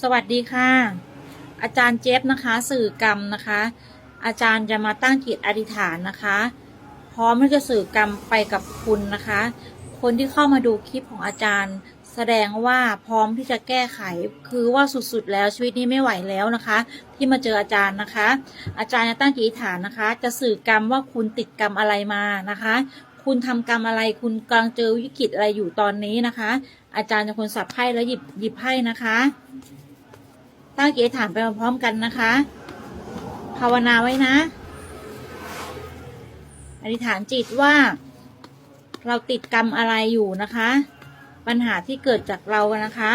สวัสดีค่ะ อาจารย์เจฟนะคะ สื่อกรรมนะคะ อาจารย์จะมาตั้งจิตอธิษฐานนะคะ พร้อมที่จะสื่อกรรมไปกับคุณนะคะ คนที่เข้ามาดูคลิปของอาจารย์ แสดงว่าพร้อมที่จะแก้ไข คือว่าสุดๆแล้วชีวิตนี้ไม่ไหวแล้วนะคะ ที่มาเจออาจารย์นะคะ อาจารย์จะตั้งจิตอธิษฐานนะคะ จะสื่อกรรมว่าคุณติดกรรมอะไรมานะคะคุณทำกรรมอะไรคุณกำลังเจอวิกฤตอะไรอยู่ตอนนี้นะคะ อาจารย์จะคนสับไพ่แล้วหยิบหยิบไพ่นะคะ ตั้งจิตอธิฐานไปพร้อมกันนะคะ ภาวนาไว้นะ อธิษฐานจิตว่า เราติดกรรมอะไรอยู่นะคะ ปัญหาที่เกิดจากเรานะคะ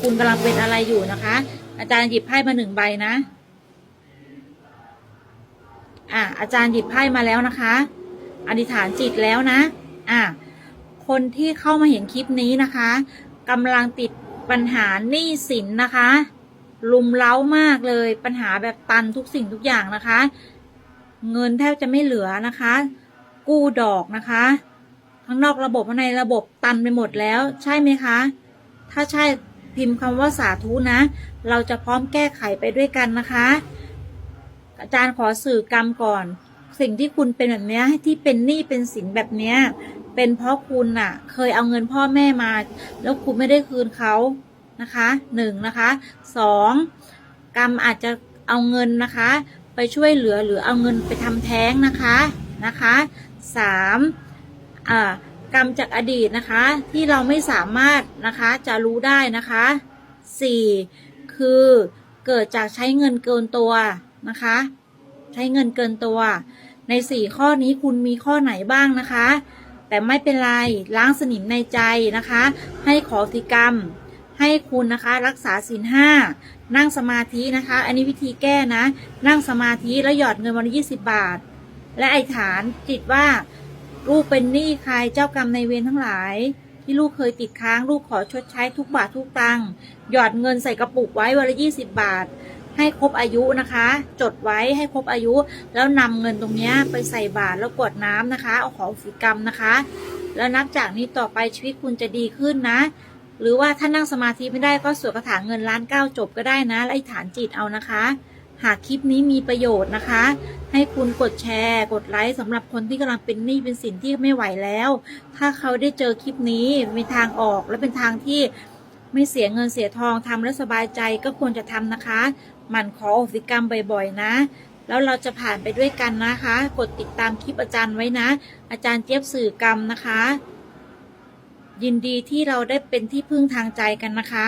คุณกำลังเป็นอะไรอยู่นะคะ อาจารย์หยิบไพ่มาหนึ่งใบนะ อะอาจารย์หยิบไพ่มาแล้วนะคะ อธิษฐานจิตแล้วนะ อะคนที่เข้ามาเห็นคลิปนี้นะคะกำลังติดปัญหาหนี้สินนะคะ ลุมเล้ามากเลย ปัญหาแบบตันทุกสิ่งทุกอย่างนะคะ เงินแทบจะไม่เหลือนะคะ กู้ดอกนะคะข้างนอกระบบข้างในระบบตันไปหมดแล้ว ใช่ไหมคะ ถ้าใช่พิมพ์คำว่าสาธุนะ เราจะพร้อมแก้ไขไปด้วยกันนะคะ อาจารย์ขอสื่อกรรมก่อน สิ่งที่คุณเป็นแบบนี้ที่เป็นหนี้เป็นสินแบบนี้เป็นเพราะคุณน่ะ เคยเอาเงินพ่อแม่มา แล้วคุณไม่ได้คืนเขา นะคะหนึ่งนะคะสองกรรมอาจจะเอาเงินนะคะ ไปช่วยเหลือหรือเอาเงินไปทำแท้งนะคะนะคะสามอ่ากรรมจากอดีตนะคะ ที่เราไม่สามารถนะคะจะรู้ได้นะคะสี่คือเกิดจากใช้เงินเกินตัวนะคะ ใช้เงินเกินตัว ในสี่ข้อนี้คุณมีข้อไหนบ้างนะคะ แต่ไม่เป็นไรล้างสนิมในใจนะคะ ให้ขอสิกรรม ให้คุณนะคะรักษาศีลห้านั่งสมาธินะคะ อันนี้วิธีแก้นะ นั่งสมาธิแล้วหยอดเงินวันละยี่สิบบาท และไอฐานจิตว่าลูกเป็นหนี้ใครเจ้ากรรมในเวรทั้งหลาย ที่ลูกเคยติดค้างลูกขอชดใช้ทุกบาททุกตังหยอดเงินใส่กระปุกไว้วันละยี่สิบบาท ให้ครบอายุนะคะ จดไว้ให้ครบอายุ แล้วนำเงินตรงเนี้ยไปใส่บาตรแล้วกวดน้ำนะคะ เอาของศีกรรมนะคะ แล้วนับจากนี้ต่อไปชีวิตคุณจะดีขึ้นนะ หรือว่าถ้านั่งสมาธิไม่ได้ก็สวดคาถาเงินล้านเก้าจบก็ได้นะและอฐานจิตเอานะคะ หากคลิปนี้มีประโยชน์นะคะ ให้คุณกดแชร์ กดไลค์สำหรับคนที่กำลังเป็นหนี้เป็นสินที่ไม่ไหวแล้ว ถ้าเขาได้เจอคลิปนี้มีทางออกและเป็นทางที่ไม่เสียเงินเสียทองทำแล้วสบายใจก็ควรจะทำนะคะหมั่นขออโหสิกรรมบ่อยๆ นะ แล้วเราจะผ่านไปด้วยกันนะคะ กดติดตามคลิปอาจารย์ไว้นะ อาจารย์เจี๊ยบสื่อกรรมนะคะ ยินดีที่เราได้เป็นที่พึ่งทางใจกันนะคะ